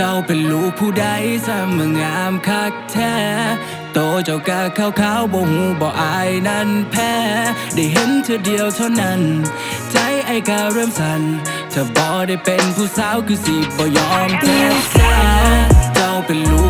จ้าเป็นลูกผู้ใดซะเมื่องามคักแท้ โตเจ้ากะขาวขาวบ่หูบ่อายนั้นแพ้ ได้เห็นเธอเดียวเท่านั้น ใจไอ้กะเริ่มสั่นเธอบ่ได้เป็นผู้สาวคือสิบ่ยอมแพ้เจ้าเป็นลูก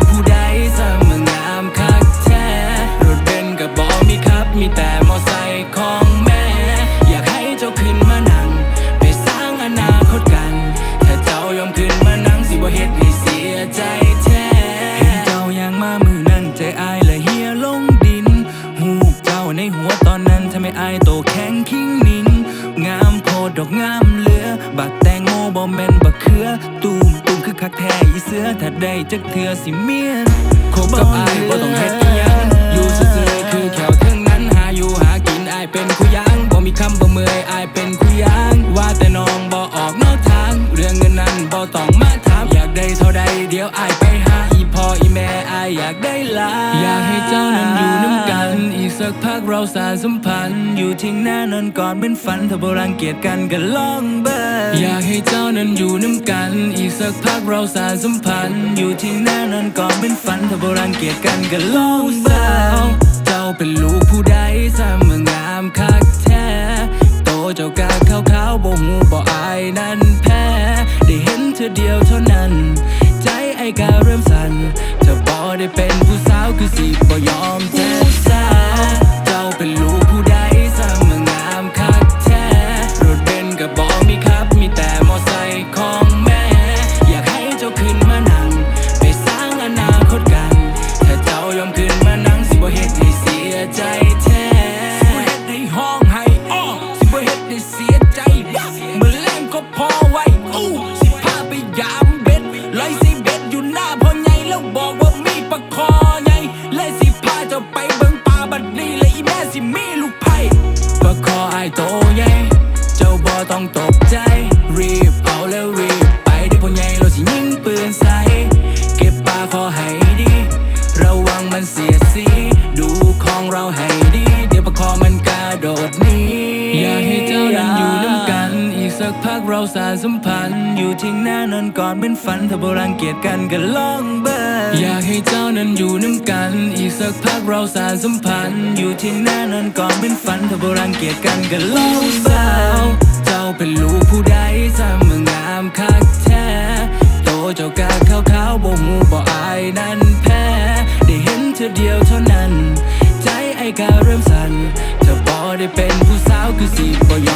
ดอกงามเหลือ บักแตงโมบ่แมนบักเขือ ตูมตูมคือคักแท้อีเสือถ้าได้จักเทือสิเมียนคบกับอายบ่ต้องเฮ็ดอิหยังอยู่ซื่อๆคือแขวเทิงนั้นหาอยู่หากินอายเป็นคุยางบ่มีคำบ่เมื่อยอายเป็นคุยางว่าแต่น้องบ่ออกนอกทาง เรื่องเงินนั้นบ่ต้องมาถามอยากได้เท่าใดเดี๋ยวอายไปหาอีพ่ออีแม่อายอยากได้หลายอยากให้เจ้านั้นอยู่ สักพักเราสานสัมพันธ์ อยู่ทิ้งหน้านอนกอดเป็นฝัน ถ้าบ่รังเกียจกันก็ลองเบิดอยากให้เจ้านั้นอยู่น้ำกัน อีกสักพักเราสานสัมพันธ์ อยู่ทิ้งหน้านอนกอดเป็นฝัน ถ้าบ่รังเกียจกันก็ลองเบิดเจ้าเป็นลูกผู้ใดซะเมืองามคักแท้โตเจ้ากะขาวขาวบ่หูบ่อายนั้นแพ้ได้เห็นเธอเดียวเท่านั้น ใจไอ้กะเริ่มสั่นถ้าบ่ได้เป็น กสักพักเราสานสัมพันธ์ อยู่ทิ้งหน้านอนก่อดเป็นฝัน ถ้าโบรังเกียจกันก็ลองเบิดอยากให้เจ้านั้นอยู่น้ำกัน อีกสักพักเราสานสัมพันธ์ อยู่ทิ้งหน้านอนก่อดเป็นฝัน ถ้าโบรังเกียจกันก็ลองเบิดเจ้าเป็นลูกผู้ใดซะเมืองามคักแท้โตเจ้ากะขาวขาวๆบ่หูบ่อายนั้นแพ้ได้เห็นเธอเดียวเท่านั้น ใจไอ้กะเริ่มสั่นถ้าบ่ได้เป็นผู้สาวคือสิบ่ย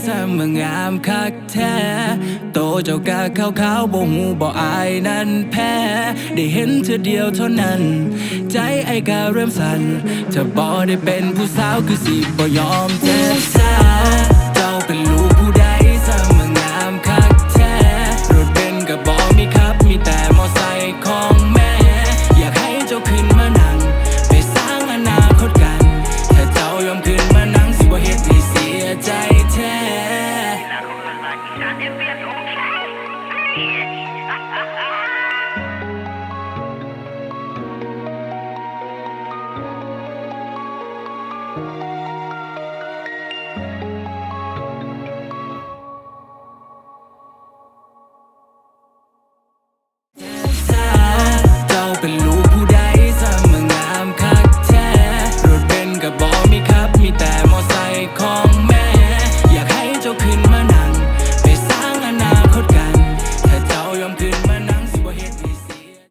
ผู้ใดซะเมื่องามคักแท้ โตเจ้ากะขาวขาวๆบ่หูบ่อายนั้นแพ้ ได้เห็นเธอเดียวเท่านั้น ใจไอ้กะเริ่มสั่นเธอบ่ได้เป็นผู้สาวคือสิบ่ยอมเจ็บซา thank you